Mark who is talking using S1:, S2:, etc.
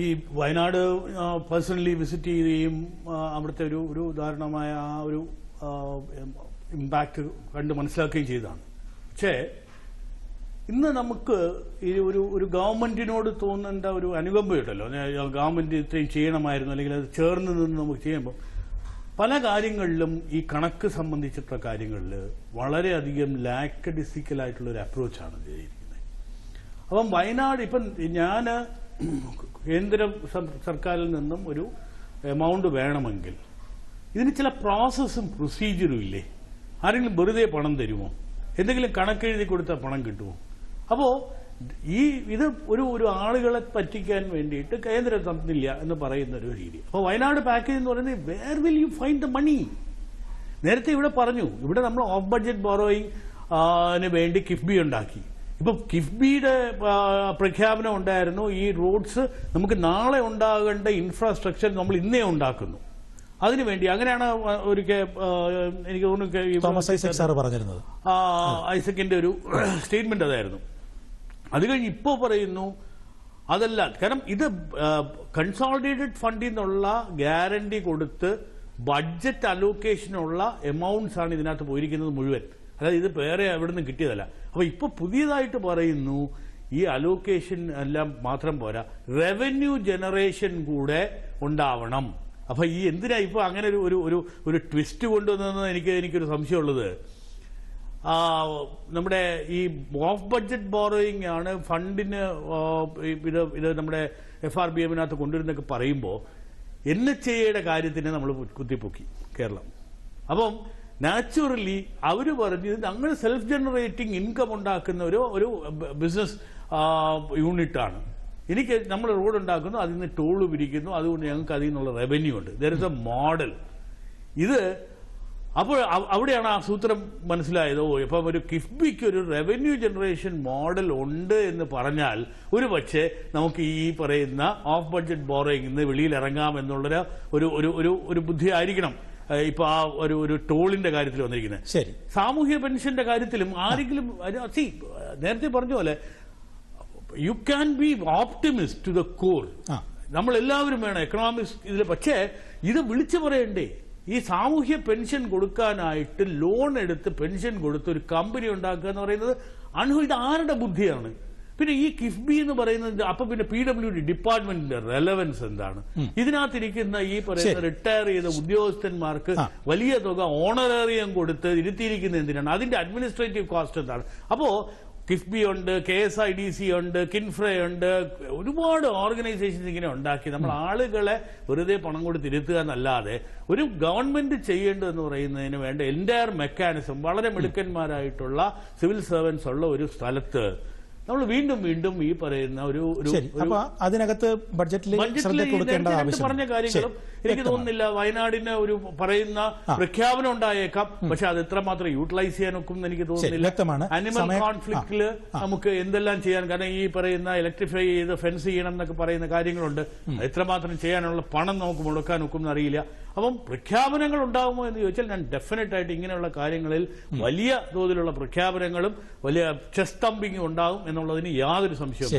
S1: ഈ Wayanad personally visit ചെയ്യുകയും അവിടുത്തെ ഒരു ഒരു ഉദാഹരണമായ ആ ഒരു ഇമ്പാക്ട് കണ്ട് മനസ്സിലാക്കുകയും ചെയ്തതാണ്. പക്ഷേ ഇന്ന് നമുക്ക് ഈ ഒരു ഒരു ഗവൺമെന്റിനോട് തോന്നേണ്ട ഒരു അനുകമ്പയുണ്ടല്ലോ ഗവൺമെന്റ് ഇത്രയും ചെയ്യണമായിരുന്നു അല്ലെങ്കിൽ അത് ചേർന്ന് നിന്ന് നമുക്ക് ചെയ്യുമ്പോൾ പല കാര്യങ്ങളിലും ഈ കണക്ക് സംബന്ധിച്ചിട്ടുള്ള കാര്യങ്ങളിൽ വളരെയധികം ലാക്കഡിസിക്കൽ ആയിട്ടുള്ള ഒരു അപ്രോച്ചാണ് ചെയ്തിരിക്കുന്നത്. അപ്പം വയനാട് ഇപ്പം ഞാൻ കേന്ദ്ര സർക്കാരിൽ നിന്നും ഒരു എമൗണ്ട് വേണമെങ്കിൽ. ഇതിന് ചില പ്രോസസ്സും പ്രൊസീജിയറും ഇല്ലേ? ആരെങ്കിലും വെറുതെ പണം തരുമോ? എന്തെങ്കിലും കണക്കെഴുതി കൊടുത്താൽ പണം കിട്ടുമോ? അപ്പോ ഈ ഇത് ഒരു ഒരു ആളുകളെ പറ്റിക്കാൻ വേണ്ടിയിട്ട് കേന്ദ്രം തന്നില്ല എന്ന് പറയുന്ന ഒരു രീതി. അപ്പോൾ വയനാട് പാക്കേജ് എന്ന് പറയുന്നത് where will you find the money നേരത്തെ ഇവിടെ പറഞ്ഞു ഇവിടെ നമ്മൾ ഓഫ് ബഡ്ജറ്റ് ബോറോയിങ് വേണ്ടി കിഫ്ബി ഉണ്ടാക്കി. ഇപ്പൊ കിഫ്ബിയുടെ പ്രഖ്യാപനം ഉണ്ടായിരുന്നു. ഈ റോഡ്സ് നമുക്ക് നാളെ ഉണ്ടാകേണ്ട ഇൻഫ്രാസ്ട്രക്ചർ നമ്മൾ ഇന്നേ ഉണ്ടാക്കുന്നു. അതിനുവേണ്ടി അങ്ങനെയാണ് ഒരു എനിക്ക് തോന്നുന്നു
S2: തോമസ് ഐസക് സാർ പറഞ്ഞിരുന്നത്.
S1: ഐസക്കിന്റെ ഒരു സ്റ്റേറ്റ്മെന്റ് അതായിരുന്നു. അത് കഴിഞ്ഞ് ഇപ്പോ പറയുന്നു അതല്ല കാരണം ഇത് കൺസോളിഡേറ്റഡ് ഫണ്ടിൽ നിന്നുള്ള ഗ്യാരണ്ടി കൊടുത്ത് ബഡ്ജറ്റ് അലോക്കേഷനുള്ള എമൗണ്ട്സ് ആണ് ഇതിനകത്ത് പോയിരിക്കുന്നത് മുഴുവൻ. അതായത് ഇത് വേറെ എവിടെ നിന്ന് കിട്ടിയതല്ല. അപ്പൊ ഇപ്പൊ പുതിയതായിട്ട് പറയുന്നു ഈ അലോക്കേഷൻ എല്ലാം മാത്രം പോരാ. റവന്യൂ ജനറേഷൻ കൂടെ ഉണ്ടാവണം. അപ്പൊ ഈ എന്തിനാ ഇപ്പൊ അങ്ങനെ ഒരു ഒരു ഒരു ട്വിസ്റ്റ് കൊണ്ടുവന്നതെന്ന് എനിക്ക് എനിക്കൊരു സംശയമുള്ളത്. നമ്മുടെ ഈ ഓഫ് ബഡ്ജറ്റ് ബോറോയിങ് ആണ് ഫണ്ടിന് ഇത് ഇത് നമ്മുടെ എഫ് ആർ ബി എമ്മിനകത്ത് കൊണ്ടുവരുന്നൊക്കെ പറയുമ്പോൾ എൻ എച്ച് എയുടെ കാര്യത്തിന് നമ്മൾ കുത്തിപ്പൊക്കി കേരളം. അപ്പം നാച്ചുറലി അവർ പറഞ്ഞു ഞങ്ങൾ സെൽഫ് ജനറേറ്റിംഗ് ഇൻകം ഉണ്ടാക്കുന്ന ഒരു ഒരു ബിസിനസ് യൂണിറ്റാണ് എനിക്ക് നമ്മൾ റോഡ് ഉണ്ടാക്കുന്നു അതിൽ നിന്ന് ടോൾ പിരിക്കുന്നു അതുകൊണ്ട് ഞങ്ങൾക്ക് അതിൽ നിന്നുള്ള റവന്യൂ ഉണ്ട്. ദർ ഇസ് എ മോഡൽ ഇത് അപ്പോൾ അവിടെയാണ് ആ സൂത്രം മനസ്സിലായത്. ഓ ഇപ്പം ഒരു കിഫ്ബിക്ക് ഒരു റവന്യൂ ജനറേഷൻ മോഡൽ ഉണ്ട് എന്ന് പറഞ്ഞാൽ ഒരു പക്ഷേ നമുക്ക് ഈ പറയുന്ന ഓഫ് ബഡ്ജറ്റ് ബോറോയിങ് ഇന്ന് വെളിയിൽ ഇറങ്ങാം എന്നുള്ളൊരു ഒരു ഒരു ഒരു ബുദ്ധി ആയിരിക്കണം. ഏഹ് ഇപ്പൊ ആ ഒരു ഒരു ടോളിന്റെ കാര്യത്തിൽ വന്നിരിക്കുന്നത്
S2: ശരി.
S1: സാമൂഹ്യ പെൻഷന്റെ കാര്യത്തിലും ആരെങ്കിലും സി നേരത്തെ പറഞ്ഞ പോലെ you can be optimist to the core. നമ്മൾ എല്ലാവരും വേണം എക്കണോമിക്സ് ഇതിൽ പക്ഷേ ഇത് വിളിച്ചു പറയണ്ടേ ഈ സാമൂഹ്യ പെൻഷൻ കൊടുക്കാനായിട്ട് ലോൺ എടുത്ത് പെൻഷൻ കൊടുത്ത് ഒരു കമ്പനി ഉണ്ടാക്കുക എന്ന് പറയുന്നത് അണു ഇത് ആരുടെ ബുദ്ധിയാണ്? പിന്നെ ഈ കിഫ്ബി എന്ന് പറയുന്നത് അപ്പൊ പിന്നെ പി ഡബ്ല്യു ഡി ഡിപ്പാർട്ട്മെന്റിന്റെ റെലവൻസ് എന്താണ്? ഇതിനകത്തിരിക്കുന്ന ഈ പറയുന്ന റിട്ടയർ ചെയ്ത ഉദ്യോഗസ്ഥന്മാർക്ക് വലിയ തുക ഓണറേറിയം കൊടുത്ത് ഇരുത്തിയിരിക്കുന്നത് എന്തിനാണ്? അതിന്റെ അഡ്മിനിസ്ട്രേറ്റീവ് കോസ്റ്റ് എന്താണ്? അപ്പോ കിഫ്ബി ഉണ്ട് K S I D C ഉണ്ട് കിൻഫ്രേ ഉണ്ട് ഒരുപാട് ഓർഗനൈസേഷൻസ് ഇങ്ങനെ ഉണ്ടാക്കി. നമ്മൾ ആളുകളെ വെറുതെ പണം കൊടുത്ത് ഇരുത്തുക എന്നല്ലാതെ ഒരു ഗവൺമെന്റ് ചെയ്യേണ്ടതെന്ന് പറയുന്നതിന് വേണ്ട എന്റയർ മെക്കാനിസം വളരെ മിടുക്കന്മാരായിട്ടുള്ള സിവിൽ സർവൻസ് ഉള്ള ഒരു സ്ഥലത്ത് നമ്മൾ വീണ്ടും വീണ്ടും ഈ പറയുന്ന ഒരു
S2: അതിനകത്ത് ബഡ്ജറ്റിൽ
S1: പറഞ്ഞ കാര്യങ്ങളും എനിക്ക് തോന്നുന്നില്ല വയനാടിന് ഒരു പറയുന്ന പ്രഖ്യാപനം ഉണ്ടായേക്കാം. പക്ഷെ അത് എത്രമാത്രം യൂട്ടിലൈസ് ചെയ്യാൻ ഒക്കും എനിക്ക് തോന്നുന്നില്ല. അനിമൽ കോൺഫ്ലിക്റ്റിൽ നമുക്ക് എന്തെല്ലാം ചെയ്യാൻ കാരണം ഈ പറയുന്ന ഇലക്ട്രിഫൈ ചെയ്ത് ഫെൻസ് ചെയ്യണം എന്നൊക്കെ പറയുന്ന കാര്യങ്ങളുണ്ട്. എത്രമാത്രം ചെയ്യാനുള്ള പണം നമുക്ക് മുടക്കാൻ ഒക്കും എന്നറിയില്ല അപ്പം പ്രഖ്യാപനങ്ങൾ ഉണ്ടാകുമോ എന്ന് ചോദിച്ചാൽ ഞാൻ ഡെഫിനറ്റ് ആയിട്ട് ഇങ്ങനെയുള്ള കാര്യങ്ങളിൽ വലിയ തോതിലുള്ള പ്രഖ്യാപനങ്ങളും വലിയ ചെസ് തമ്പിങ്ങും ഉണ്ടാകും എന്നുള്ളതിന് യാതൊരു സംശയവും